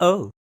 Oh.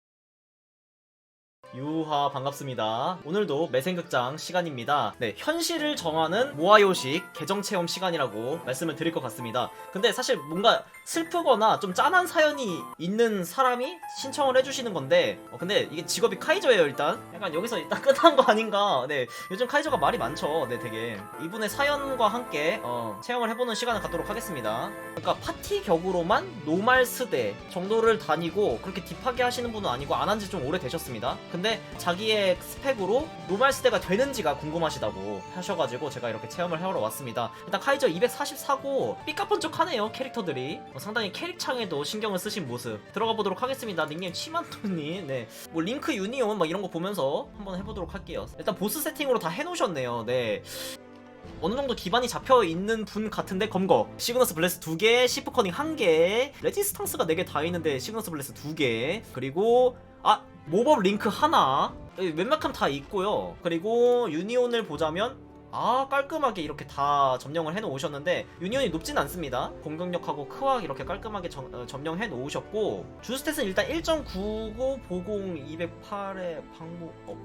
유하 반갑습니다. 오늘도 매생극장 시간입니다. 네, 현실을 정하는 모아요식 계정 체험 시간이라고 말씀을 드릴 것 같습니다. 근데 사실 뭔가 슬프거나 좀 짠한 사연이 있는 사람이 신청을 해주시는 건데, 어, 근데 이게 직업이 카이저예요 일단. 약간 여기서 일단 끝난 거 아닌가. 네, 요즘 카이저가 말이 많죠. 네, 되게 이분의 사연과 함께 어, 체험을 해보는 시간을 갖도록 하겠습니다. 그러니까 파티 격으로만 노말 스대 정도를 다니고 그렇게 딥하게 하시는 분은 아니고 안 한 지 좀 오래 되셨습니다. 근데 자기의 스펙으로 노말 스대가 되는지가 궁금하시다고 하셔가지고 제가 이렇게 체험을 하러 왔습니다. 일단 카이저 244고 삐까뻔쩍하네요 캐릭터들이 어, 상당히 캐릭창에도 신경을 쓰신 모습 들어가 보도록 하겠습니다. 닉네임 치만토님 네. 뭐 링크 유니온 막 이런 거 보면서 한번 해보도록 할게요. 일단 보스 세팅으로 다 해놓으셨네요. 네. 어느 정도 기반이 잡혀 있는 분 같은데 검거 시그너스 블레스 2개 시프 커닝 1개 레지스탕스가 4개 다 있는데 시그너스 블레스 2개 그리고 아 모법 링크 하나 웬만큼 다 있고요 그리고 유니온을 보자면 아 깔끔하게 이렇게 다 점령을 해 놓으셨는데 유니온이 높진 않습니다 공격력하고 크악 이렇게 깔끔하게 점, 어, 점령해 놓으셨고 주스탯은 일단 1.99 보공 208에 방무 어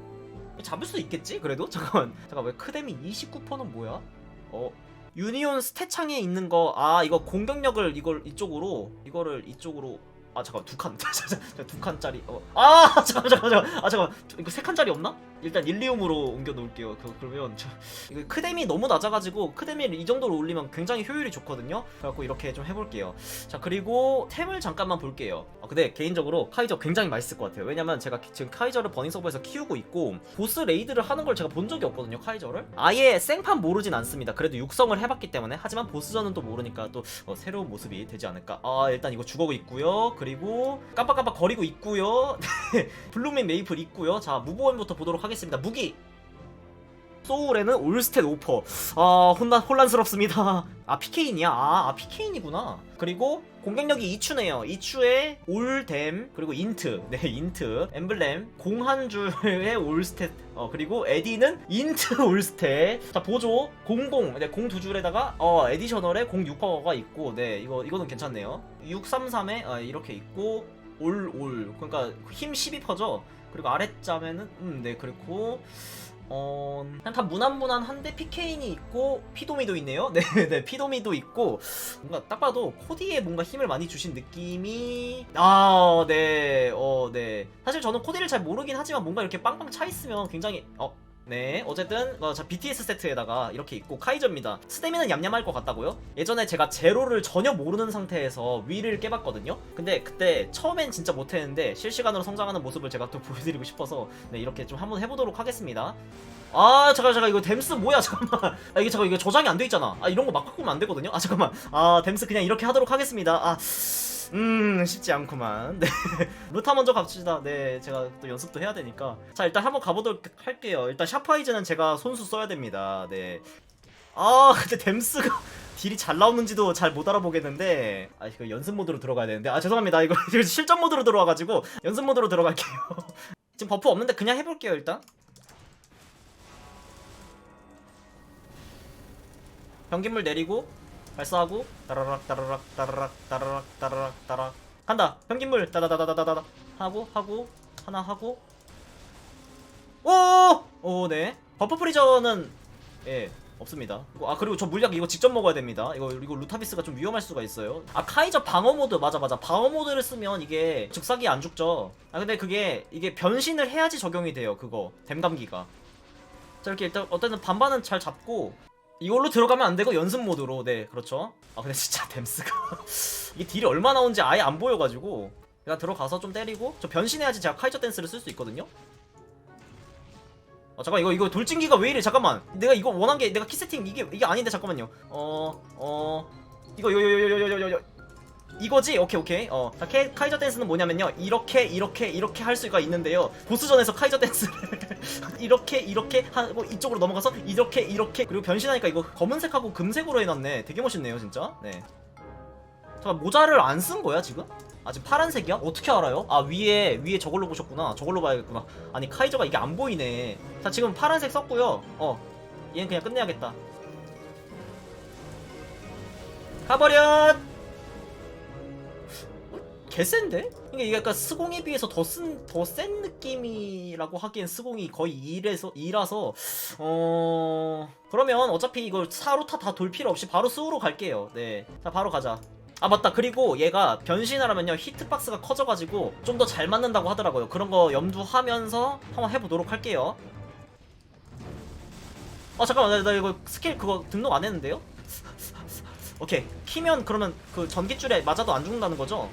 잡을 수 있겠지? 그래도? 잠깐만 잠깐 왜 크뎀이 29%는 뭐야? 어 유니온 스탯 창에 있는 거 아 이거 공격력을 이걸 이쪽으로 이거를 이쪽으로 아 잠깐 두 칸. 두 칸짜리. 어 아 잠깐 잠깐 잠깐 아 잠깐 이거 세 칸짜리 없나? 일단 일리움으로 옮겨 놓을게요. 그, 그러면 저, 이거 크뎀이 너무 낮아가지고 크뎀을 이 정도로 올리면 굉장히 효율이 좋거든요. 그래갖고 이렇게 좀 해볼게요. 자 그리고 템을 잠깐만 볼게요. 아, 근데 개인적으로 카이저 굉장히 맛있을 것 같아요. 왜냐면 제가 지금 카이저를 버닝 서버에서 키우고 있고 보스 레이드를 하는 걸 제가 본 적이 없거든요 카이저를. 아예 생판 모르진 않습니다. 그래도 육성을 해봤기 때문에. 하지만 보스전은 또 모르니까 또 어, 새로운 모습이 되지 않을까. 아 일단 이거 죽어고 있고요 그리고 깜빡깜빡 거리고 있고요. 블루민 메이플 있고요. 자 무보원부터 보도록 하겠습니다. 무기! 소울에는 올스탯 오퍼. 아 혼란, 혼란스럽습니다 아 PK인이야. 아, 아 PK인이구나. 그리고 공격력이 2추네요. 2추에 올댐 그리고 인트. 네 인트. 엠블렘. 공 한 줄의 올스탯. 어 그리고 에디는 인트 올스탯. 자 보조 공공. 네공 두 줄에다가 어 에디셔널에 공 6퍼가 있고 네 이거 이거는 괜찮네요. 633에 아, 이렇게 있고 올 올. 그러니까 힘 12퍼죠? 그리고 아랫점에는 음네 그렇고 어, 그냥 다 무난무난한데 PK인이 있고 피도미도 있네요. 네, 네, 피도미도 있고 뭔가 딱 봐도 코디에 뭔가 힘을 많이 주신 느낌이 아, 네, 어, 네. 사실 저는 코디를 잘 모르긴 하지만 뭔가 이렇게 빵빵 차 있으면 굉장히 어. 네, 어쨌든 어, 자 BTS 세트에다가 이렇게 있고 카이저입니다. 스테미는 얌얌할 것 같다고요? 예전에 제가 제로를 전혀 모르는 상태에서 위를 깨봤거든요. 근데 그때 처음엔 진짜 못했는데 실시간으로 성장하는 모습을 제가 또 보여드리고 싶어서 네 이렇게 좀 한번 해보도록 하겠습니다. 아 잠깐 잠깐 이거 댐스 뭐야 잠깐만 아 이게 잠깐 이거 저장이 안 돼 있잖아 아 이런 거 막 바꾸면 안 되거든요 아 잠깐만 아 댐스 그냥 이렇게 하도록 하겠습니다 아 음 쉽지 않구만. 네. 루타 먼저 갑시다. 네 제가 또 연습도 해야 되니까. 자 일단 한번 가보도록 할게요. 일단 샤프아이즈는 제가 손수 써야 됩니다. 네아 근데 댐스가 딜이 잘 나오는지도 잘 못 알아보겠는데. 아 이거 연습 모드로 들어가야 되는데. 아 죄송합니다. 이거 실전 모드로 들어와가지고 연습 모드로 들어갈게요. 지금 버프 없는데 그냥 해볼게요 일단. 변기물 내리고 발사하고 따라락 따라락 따라락 따라락 따라락 따라락. 간다! 변기물! 따다다다다다다 하고 하고 하나 하고. 오오네. 버프 프리저는 예 없습니다. 아 그리고 저 물약 이거 직접 먹어야 됩니다. 이거 이거 루타비스가 좀 위험할 수가 있어요. 아 카이저 방어 모드. 맞아 맞아. 방어 모드를 쓰면 이게 즉사기 안 죽죠. 아 근데 그게 이게 변신을 해야지 적용이 돼요 그거. 댐감기가. 자 이렇게 일단 어쨌든 반반은 잘 잡고 이걸로 들어가면 안 되고 연습 모드로. 네 그렇죠. 아 근데 진짜 댐스가. 이게 딜이 얼마 나오는지 아예 안 보여가지고. 제가 들어가서 좀 때리고 저 변신해야지 제가 카이저 댄스를 쓸 수 있거든요. 아 잠깐 이거 이거 돌진기가 왜 이래? 잠깐만. 내가 이거 원한 게 내가 키 세팅 이게 이게 아닌데 잠깐만요. 어어. 이거 요요요요요요요 이거지? 오케이 오케이. 어 자, 케, 카이저 댄스는 뭐냐면요. 이렇게 이렇게 이렇게 할 수가 있는데요. 보스전에서 카이저 댄스를 이렇게 이렇게 하고 이쪽으로 넘어가서 이렇게 이렇게. 그리고 변신하니까 이거 검은색하고 금색으로 해놨네. 되게 멋있네요 진짜. 네. 잠깐 모자를 안 쓴 거야 지금? 아 지금 파란색이야? 어떻게 알아요? 아 위에 위에 저걸로 보셨구나. 저걸로 봐야겠구나. 아니 카이저가 이게 안 보이네. 자 지금 파란색 썼고요. 어 얘는 그냥 끝내야겠다. 가버려 개센데? 이게 이게 약간 스공에 비해서 더 쓴 더 센 느낌이라고 하기엔 스공이 거의 2에서 2라서 어 그러면 어차피 이걸 4루타 다 돌 필요 없이 바로 스우로 갈게요. 네. 자, 바로 가자. 아 맞다 그리고 얘가 변신을 하면요 히트박스가 커져가지고 좀 더 잘 맞는다고 하더라고요 그런 거 염두하면서 한번 해보도록 할게요 아 잠깐만 나, 나 이거 스킬 그거 등록 안 했는데요? 오케이 키면 그러면 그 전기줄에 맞아도 안 죽는다는 거죠?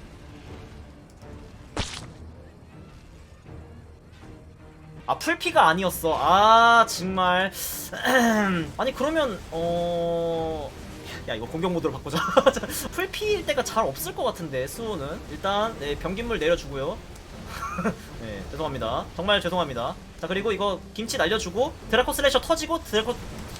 아 풀피가 아니었어. 아 정말. 아니 그러면 어... 야 이거 공격 모드로 바꾸자. 풀피일 때가 잘 없을 것 같은데 수호는. 일단 네 변기물 내려주고요. 네 죄송합니다. 정말 죄송합니다. 자 그리고 이거 김치 날려주고 드라코 슬래셔 터지고 드라코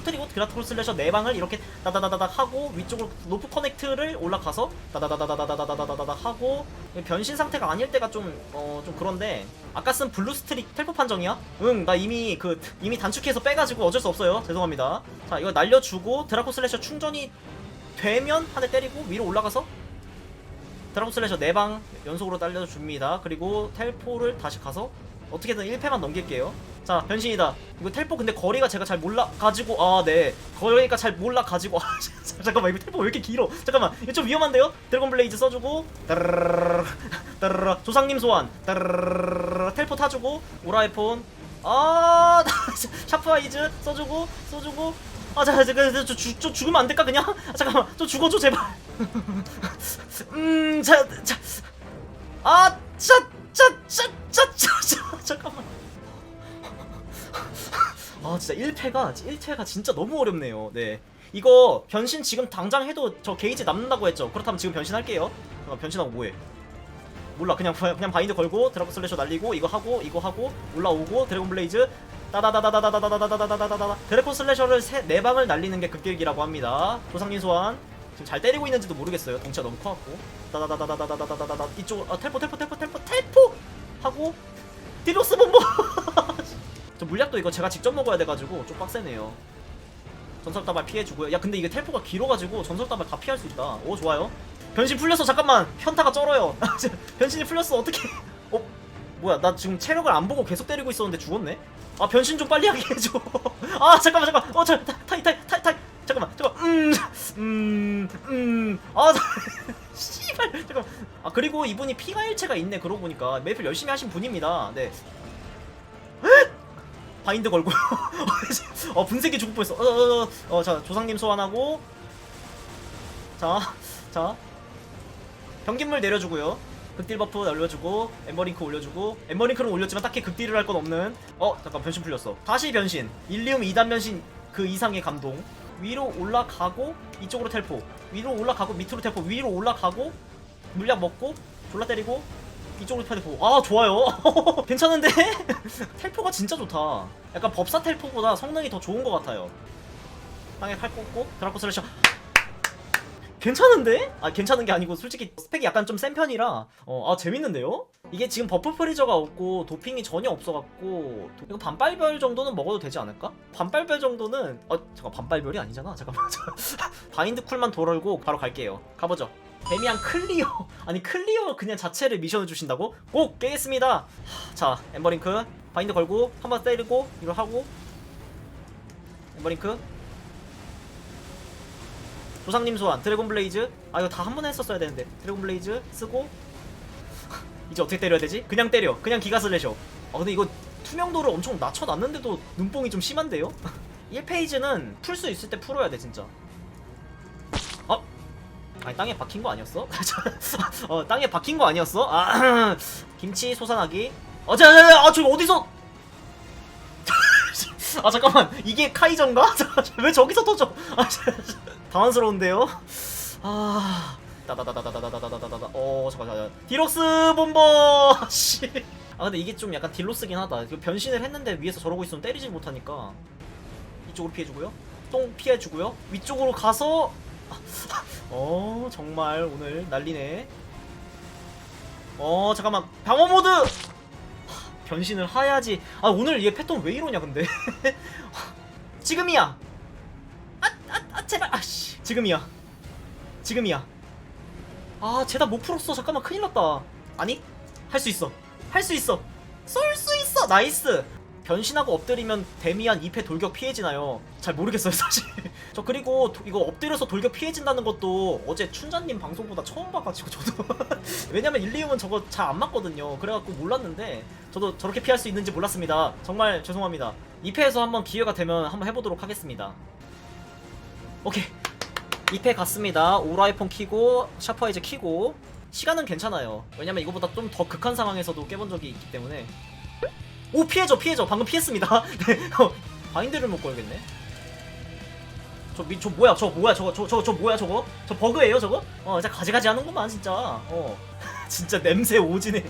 터트리고 드라코 슬래셔 네 방을 이렇게 다다다다닥 하고 위쪽으로 노프 커넥트를 올라가서 다다다다다다다다다다닥 하고 변신 상태가 아닐 때가 좀어 좀 그런데 아까 쓴 블루 스트릭 텔포 판정이야? 응 나 이미 그 이미 단축해서 빼가지고 어쩔 수 없어요 죄송합니다 자 이거 날려주고 드라코 슬래셔 충전이 되면 한 대 때리고 위로 올라가서 드라곤 슬래셔 4방 연속으로 날려줍니다. 그리고 텔포를 다시 가서 어떻게든 1패만 넘길게요. 자, 변신이다. 이거 텔포 근데 거리가 제가 잘 몰라가지고, 아, 네. 거리가 잘 몰라가지고, 아, 잠깐만, 이거 텔포 왜 이렇게 길어? 잠깐만, 이거 좀 위험한데요? 드래곤 블레이즈 써주고, 따르르르, 따르르, 조상님 소환, 따르르르, 텔포 타주고, 오라이폰, 아, 샤프 아이즈 써주고, 써주고, 아, 자, 자, 자, 저, 저, 저 죽으면 안 될까, 그냥? 아, 잠깐만, 저 죽어줘, 제발. 음, 자, 자, 아, 자, 자, 자, 자, 자, 자, 잠깐만. 아, 진짜 1패가, 1패가 진짜 너무 어렵네요. 네. 이거 변신 지금 당장 해도 저 게이지 남는다고 했죠. 그렇다면 지금 변신할게요. 잠깐 변신하고 뭐해? 몰라 그냥 바- 그냥 바인드 걸고 드라곤 슬래셔 날리고 이거 하고 이거 하고 올라오고 드래곤 블레이즈 따다다다다다다다다다다다다다 드래곤 슬래셔를 세, 네 방을 날리는 게 극딜기라고 합니다. 조상님 소환 지금 잘 때리고 있는지도 모르겠어요. 덩치가 너무 커갖고 따다다다다다다다다다다 이쪽 아 텔포 텔포 텔포 텔포 텔포 하고 디로스 본보 저 물약도 이거 제가 직접 먹어야 돼가지고 좀 빡세네요. 전설다발 피해주고요. 야 근데 이게 텔포가 길어가지고 전설다발 다 피할 수 있다. 오 좋아요. 변신 풀렸어 잠깐만 현타가 쩔어요. 변신이 풀렸어 어떻게? 어 뭐야 나 지금 체력을 안 보고 계속 때리고 있었는데 죽었네. 아 변신 좀 빨리 하게 해줘. 아 잠깐만 잠깐. 어저 타이 타이 타이 타이 잠깐만 잠깐. 음음음아 씨발 잠깐. 아 그리고 이분이 피가 일체가 있네 그러고 보니까 메이플 열심히 하신 분입니다. 네. 바인드 걸고요. 어 분쇄기 죽을 뻔했어. 어 어 자 조상님 소환하고. 자 자. 병긴물 내려주고요. 극딜 버프 올려주고 엠버링크 올려주고. 엠버링크는 올렸지만 딱히 극딜을 할 건 없는. 어 잠깐 변신 풀렸어. 다시 변신. 일리움 2단 변신 그 이상의 감동. 위로 올라가고 이쪽으로 텔포. 위로 올라가고 밑으로 텔포. 위로 올라가고 물약 먹고 졸라 때리고 이쪽으로 텔포 아 좋아요. 괜찮은데? 텔포가 진짜 좋다. 약간 법사 텔포보다 성능이 더 좋은 것 같아요. 땅에 칼 꽂고 드라코 슬래셔 괜찮은데? 아 괜찮은 게 아니고 솔직히 스펙이 약간 좀 센 편이라. 어, 아 재밌는데요? 이게 지금 버프 프리저가 없고 도핑이 전혀 없어갖고 도- 이거 반빨별 정도는 먹어도 되지 않을까? 반빨별 정도는 어 잠깐 반빨별이 아니잖아? 잠깐만. 바인드 쿨만 돌고 바로 갈게요. 가보죠 데미안 클리어. 아니 클리어 그냥 자체를 미션을 주신다고? 꼭 깨겠습니다. 하, 자 엠버링크. 바인드 걸고 한 번 때리고 이거 하고. 엠버링크. 조상님 소환 드래곤 블레이즈. 아 이거 다 한 번에 했었어야 되는데. 드래곤 블레이즈 쓰고. 이제 어떻게 때려야 되지? 그냥 때려. 그냥 기가 슬래셔. 아 근데 이거 투명도를 엄청 낮춰놨는데도 눈뽕이 좀 심한데요? 1페이지는 풀 수 있을 때 풀어야 돼 진짜. 어? 아니 땅에 박힌 거 아니었어? 어 땅에 박힌 거 아니었어? 아 김치 솟아나기 어자자자 아 저기 어디서 아 잠깐만 이게 카이전가? 왜 저기서 터져? 아 당황스러운데요? 아 따다다다다다다다다다다 어 잠깐 잠깐 디록스 본버 씨. 아 근데 이게 좀 약간 딜로스긴 하다. 변신을 했는데 위에서 저러고 있으면 때리지 못하니까 이쪽으로 피해주고요. 똥 피해주고요. 위쪽으로 가서 어 정말 오늘 난리네. 어 잠깐만 방어 모드 변신을 해야지. 아 오늘 얘 패턴 왜 이러냐 근데. 지금이야. 아, 아, 아 제발 아씨 지금이야. 지금이야. 아 제다 못 풀었어 잠깐만 큰일 났다 아니 할 수 있어 할 수 있어 쏠 수 있어 나이스 변신하고 엎드리면 데미안 2패 돌격 피해지나요? 잘 모르겠어요 사실. 저 그리고 도- 이거 엎드려서 돌격 피해진다는 것도 어제 춘자님 방송보다 처음 봐가지고 저도. 왜냐면 일리움은 저거 잘 안 맞거든요. 그래갖고 몰랐는데 저도 저렇게 피할 수 있는지 몰랐습니다. 정말 죄송합니다. 2패에서 한번 기회가 되면 한번 해보도록 하겠습니다. 오케이. 2패 갔습니다. 오라이폰 키고 샤퍼이즈 키고. 시간은 괜찮아요. 왜냐면 이거보다 좀 더 극한 상황에서도 깨본 적이 있기 때문에 오 피해줘 피해줘. 방금 피했습니다. 네. 어, 바인드를 못 걸겠네. 저, 미, 저 뭐야? 저 뭐야? 저거 저, 저, 저 뭐야 저거? 저 버그예요 저거? 어 진짜 가지가지 하는구만 진짜. 어. 진짜 냄새 오지네.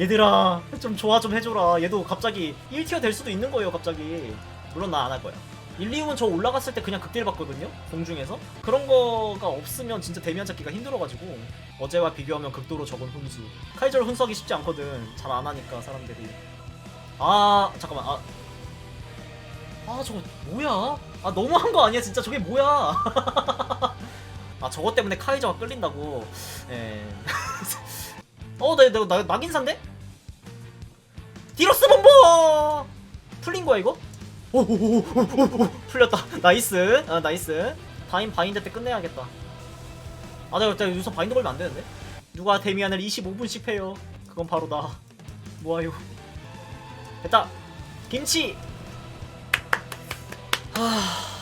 얘들아 좀 좋아 좀 해줘라. 얘도 갑자기 1티어 될 수도 있는 거예요 갑자기. 물론 나 안 할 거야. 1, 2은 저 올라갔을 때 그냥 극딜 받거든요 공중에서. 그런 거가 없으면 진짜 데미안 잡기가 힘들어가지고 어제와 비교하면 극도로 적은 훈수. 카이저를 훈수하기 쉽지 않거든. 잘 안 하니까 사람들이 아 잠깐만. 아. 아 저거 뭐야? 아 너무한 거 아니야 진짜? 저게 뭐야? 아 저것 때문에 카이저가 끌린다고. 예. 어 나 나, 나, 낙인산데? 디로스 본보! 풀린 거야 이거? 풀렸다. 나이스. 아 나이스. 다임 바인드 때 끝내야겠다. 아 내가 내가 여기서 바인드 걸면 안 되는데? 누가 데미안을 25분씩 패요. 그건 바로 나 뭐하요 됐다. 김치. 하...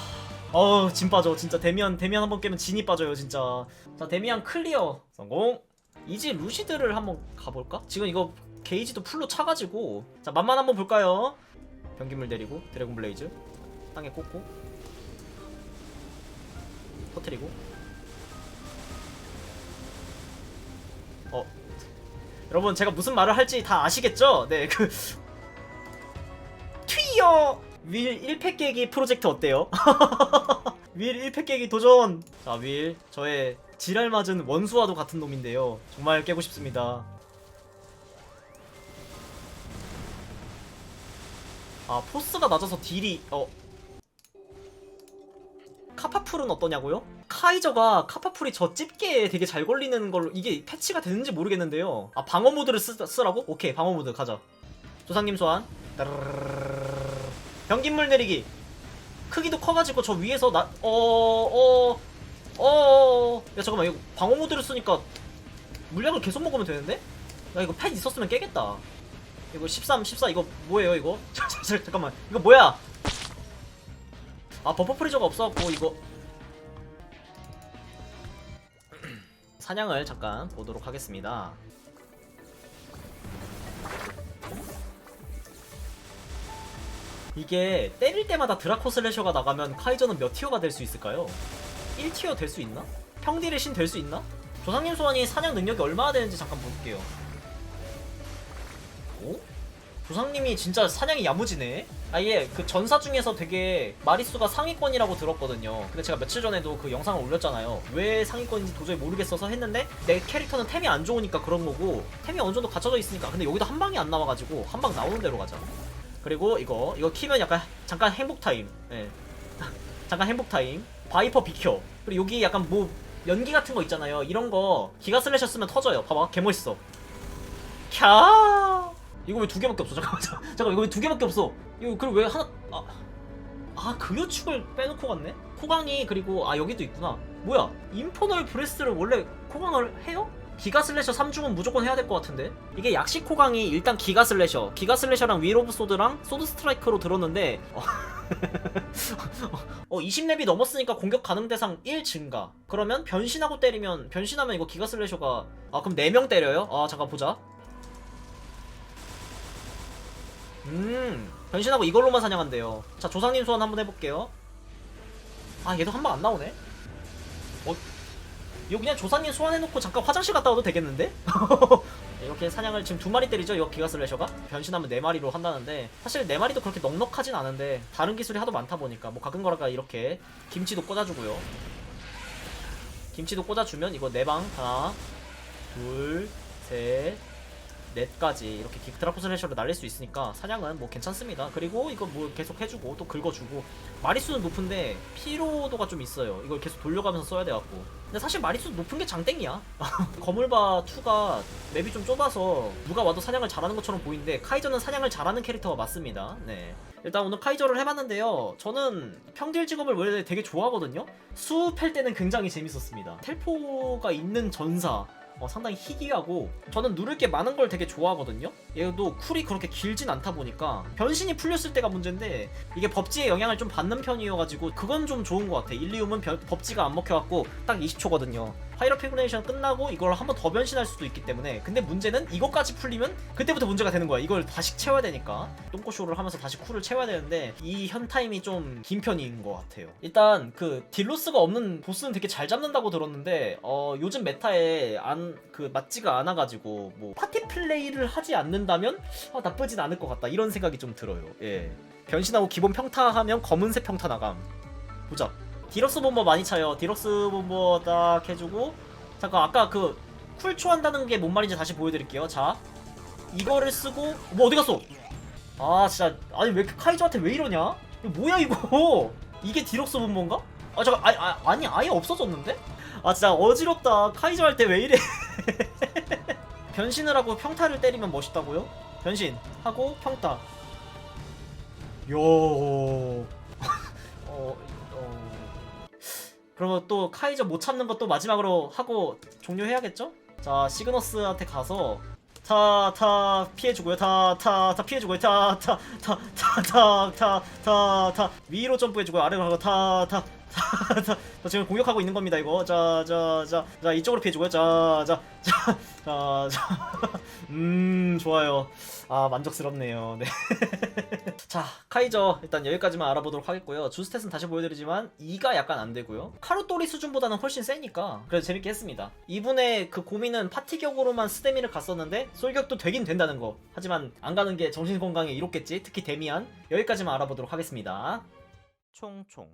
어우 진 빠져. 진짜 데미안 데미안 한번 깨면 진이 빠져요 진짜. 자 데미안 클리어. 성공. 이제 루시드를 한번 가볼까? 지금 이거 게이지도 풀로 차가지고. 자 맛만 한번 볼까요? 변기물 내리고 드래곤 블레이즈. 땅에 꽂고. 터트리고. 어. 여러분 제가 무슨 말을 할지 다 아시겠죠? 네 그 튀어 윌 1팩 깨기 프로젝트 어때요? 윌 1팩 깨기 도전 자 윌 저의 지랄 맞은 원수와도 같은 놈인데요 정말 깨고 싶습니다 아 포스가 낮아서 딜이 어 카파풀은 어떠냐고요? 카이저가 카파풀이 저 집게에 되게 잘 걸리는 걸로 이게 패치가 되는지 모르겠는데요 아 방어 모드를 쓰, 쓰라고? 오케이 방어 모드 가자 조상님 소환 따르르르르르르. 변기물 내리기 크기도 커가지고 저 위에서 나 어... 어... 어... 야 잠깐만 이거 방어 모드를 쓰니까 물약을 계속 먹으면 되는데? 나 이거 팻 있었으면 깨겠다 이거 13, 14 이거 뭐예요 이거? 잠깐만 이거 뭐야? 아 버퍼 프리저가 없어갖고 이거 사냥을 잠깐 보도록 하겠습니다 이게 때릴 때마다 드라코 슬래셔가 나가면 카이저는 몇 티어가 될 수 있을까요? 1티어 될 수 있나? 평딜의 신 될 수 있나? 조상님 소환이 사냥 능력이 얼마나 되는지 잠깐 볼게요 오? 조상님이 진짜 사냥이 야무지네. 아예 그 전사 중에서 되게 마리수가 상위권이라고 들었거든요. 근데 제가 며칠 전에도 그 영상을 올렸잖아요. 왜 상위권인지 도저히 모르겠어서 했는데 내 캐릭터는 템이 안 좋으니까 그런 거고 템이 어느 정도 갖춰져 있으니까. 근데 여기도 한 방이 안 나와가지고 한 방 나오는 대로 가자. 그리고 이거 이거 키면 약간 잠깐 행복 타임. 예. 잠깐 행복 타임. 바이퍼 비켜. 그리고 여기 약간 뭐 연기 같은 거 있잖아요. 이런 거 기가 슬래셔 쓰면 터져요. 봐봐, 개 멋있어. 캬. 이거 왜 두 개밖에 없어? 잠깐만, 잠깐 이거 왜 두 개밖에 없어? 이거 그럼 왜 하나? 아, 아 그요축을 빼놓고 갔네? 코강이 그리고 아 여기도 있구나. 뭐야? 인포널 브레스를 원래 코강을 해요? 기가 슬래셔 3중은 무조건 해야 될 것 같은데? 이게 약식 코강이 일단 기가 슬래셔. 기가 슬래셔랑 윌 오브 소드랑 소드 스트라이크로 들었는데 어, 어 20렙이 넘었으니까 공격 가능 대상 1 증가. 그러면 변신하고 때리면 변신하면 이거 기가 슬래셔가 아 그럼 4명 때려요? 아 잠깐 보자. 음 변신하고 이걸로만 사냥한대요. 자 조상님 소환 한번 해 볼게요. 아 얘도 한 방 안 나오네? 어 이거 그냥 조상님 소환해놓고 잠깐 화장실 갔다 와도 되겠는데? 이렇게 사냥을 지금 두 마리 때리죠 이거 기가 슬래셔가 변신하면 네 마리로 한다는데 사실 네 마리도 그렇게 넉넉하진 않은데 다른 기술이 하도 많다 보니까 뭐 가끔 거라가 이렇게 김치도 꽂아주고요 김치도 꽂아주면 이거 네방 하나 둘셋 넷 넷까지 이렇게 기- 드라프 슬래셔로 날릴 수 있으니까 사냥은 뭐 괜찮습니다. 그리고 이거 뭐 계속 해주고 또 긁어주고 마리수는 높은데 피로도가 좀 있어요. 이걸 계속 돌려가면서 써야 돼갖고. 근데 사실 마리수 높은 게 장땡이야. 거물바 2가 맵이 좀 좁아서 누가 와도 사냥을 잘하는 것처럼 보이는데 카이저는 사냥을 잘하는 캐릭터가 맞습니다. 네. 일단 오늘 카이저를 해봤는데요. 저는 평딜 직업을 원래 되게 좋아하거든요. 수팰 때는 굉장히 재밌었습니다. 텔포가 있는 전사. 어, 상당히 희귀하고 저는 누를 게 많은 걸 되게 좋아하거든요. 얘도 쿨이 그렇게 길진 않다 보니까 변신이 풀렸을 때가 문제인데 이게 법지의 영향을 좀 받는 편이어가지고 그건 좀 좋은 것 같아. 일리움은 변- 법지가 안 먹혀갖고 딱 20초거든요. 파이러 피그레이션 끝나고 이걸 한 번 더 변신할 수도 있기 때문에 근데 문제는 이것까지 풀리면 그때부터 문제가 되는 거야. 이걸 다시 채워야 되니까 똥꼬쇼를 하면서 다시 쿨을 채워야 되는데 이 현 타임이 좀 긴 편인 것 같아요. 일단 그 딜로스가 없는 보스는 되게 잘 잡는다고 들었는데 어, 요즘 메타에 안 그 맞지가 않아가지고 뭐 파티 플레이를 하지 않는다면 아, 나쁘진 않을 것 같다 이런 생각이 좀 들어요. 예. 변신하고 기본 평타하면 검은색 평타 나감. 보자. 디럭스 본버 많이 차요. 디럭스 본버 딱 해주고 잠깐 아까 그 쿨초 한다는 게 뭔 말인지 다시 보여드릴게요. 자 이거를 쓰고 뭐 어디 갔어? 아 진짜 아니 왜 카이저한테 왜 이러냐? 뭐야 이거? 이게 디럭스 본버인가? 아 잠깐 아니, 아, 아니 아예 없어졌는데? 아 진짜 어지럽다. 카이저 할 때 왜 이래? 변신을 하고 평타를 때리면 멋있다고요? 변신 하고 평타. 요. 그리고 또 카이저 못 찾는 것도 마지막으로 하고 종료해야겠죠? 자 시그너스한테 가서 타 타 피해주고요. 타 타 타 피해주고요. 타 타 타 타 타 타 타 위로 점프해주고요. 아래로 가고 타타 자, 지금 공격하고 있는 겁니다 이거. 자 자 자 자 이쪽으로 피해주고요. 자 자 자 자 자 음 좋아요. 아 만족스럽네요. 네. 자 카이저 일단 여기까지만 알아보도록 하겠고요. 주스탯은 다시 보여드리지만 2가 약간 안 되고요. 카루토리 수준보다는 훨씬 세니까 그래도 재밌게 했습니다. 이분의 그 고민은 파티격으로만 스데미를 갔었는데 솔격도 되긴 된다는 거. 하지만 안 가는 게 정신건강에 이롭겠지. 특히 데미안. 여기까지만 알아보도록 하겠습니다. 총총